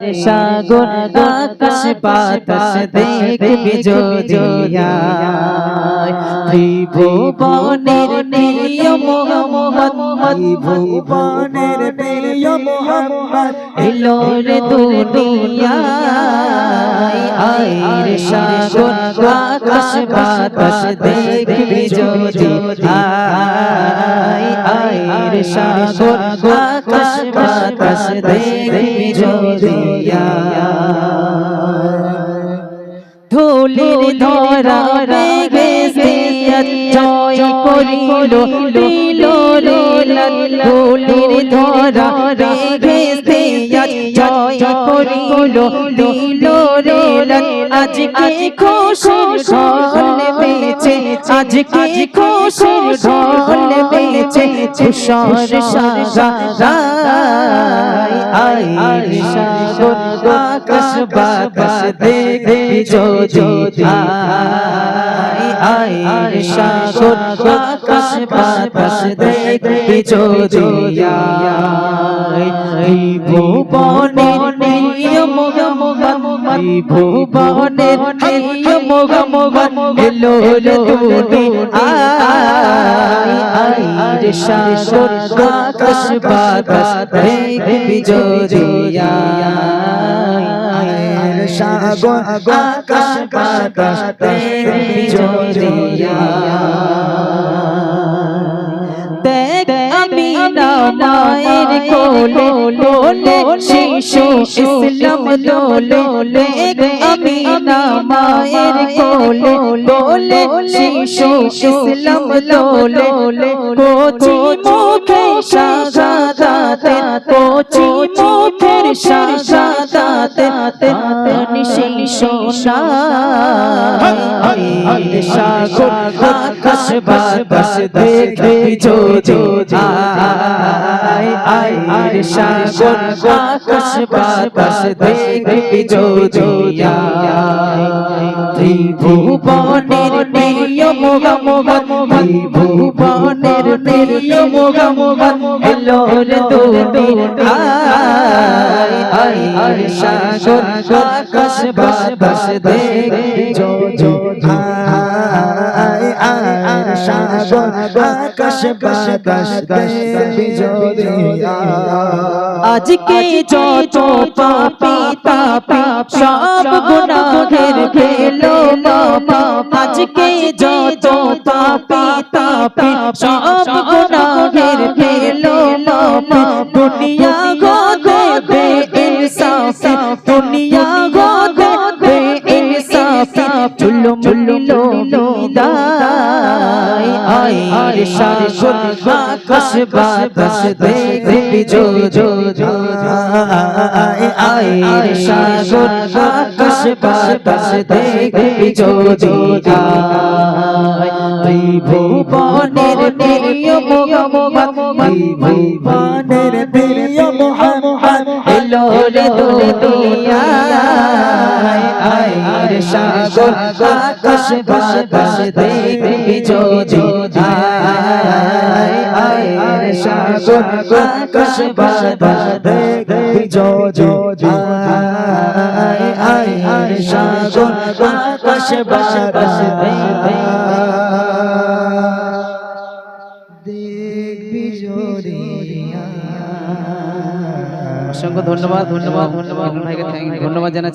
সাগর আকাশ বাতাস দেখবি ত্রিভুবনের নিয়ম মোহাম্মদ ভুবনের প্রিয় মোহাম্মদ এলো রে দুনিয়ায়। আয়ের সাগর আকাশ বাতাস দেখবি জোজিয়া আয়ের সাগর আকাশ বাতাস দেখবি জোজিয়া ধুলির ধরা করিল দিল ধুলির ধরা জয় করিল দিল আজকে খুশির ঢল বেছে আজকে ঢল বেছে খুশর সাগা আই সাগর আকাশ বাতাস দেখবি যদি আই আই সাগর আকাশ বাতাস দেখবি যদি এই ভুবনের নিয়ম এই ভুবনের নিয়ম এলো রে দুনিয়া আই আই সাগর আকাশ বাতাস দেখবি আয়ের সাগর আকাশ বাতাস দেখবি জোরিয়া দেখ, আমি না মায়ের কোলে লোলে শিশু ইসলাম দোলে আমি মায়ের কোলে লোলে শিশু ইসলাম দোলে কোচি মুখে শাহাদাতে কোচি সোনা সাগর আকাশ বাতাস সাগর আকাশ বাতাস ত্রিভুবনের নিয়ম ত্রিভুবনের নিয়ম এলো রে দুনিয়া আই আই সাগর আকাশ বাতাস দেখবি যদি আয় আয় সাগর আকাশ বাতাস দেখবি জোরিয়া আজকে যত পাপি তাপি সব গুনাহের বাবা আজকে যত পাপি তাপি সব গুনাহের ফেলো বাবা দুনিয়া গো দেবে ইনসাফি, দুনিয়া গো দেবে ইনসাফি চুলো মুলো বিদায় আই রে সাগর আকাশ বাতাস দেখবি জো জো জো আই আই রে সাগর আকাশ বাতাস দেখবি জো আই ভুবনের নিয়ম ভুবনের প্রিয় মোহাম্মদ, এলো রে দুনিয়া আই রে সাগর, আকাশ বাতাস দেখবি জো জো আই আই রে সাগর, আকাশ বাতাস দেখবি আয় আয়। সাগর আকাশ বাতাস দেখবি জোরিয়া অসংখ্য ধন্যবাদ ধন্যবাদ ধন্যবাদ ভাইকে ধন্যবাদ জানাচ্ছি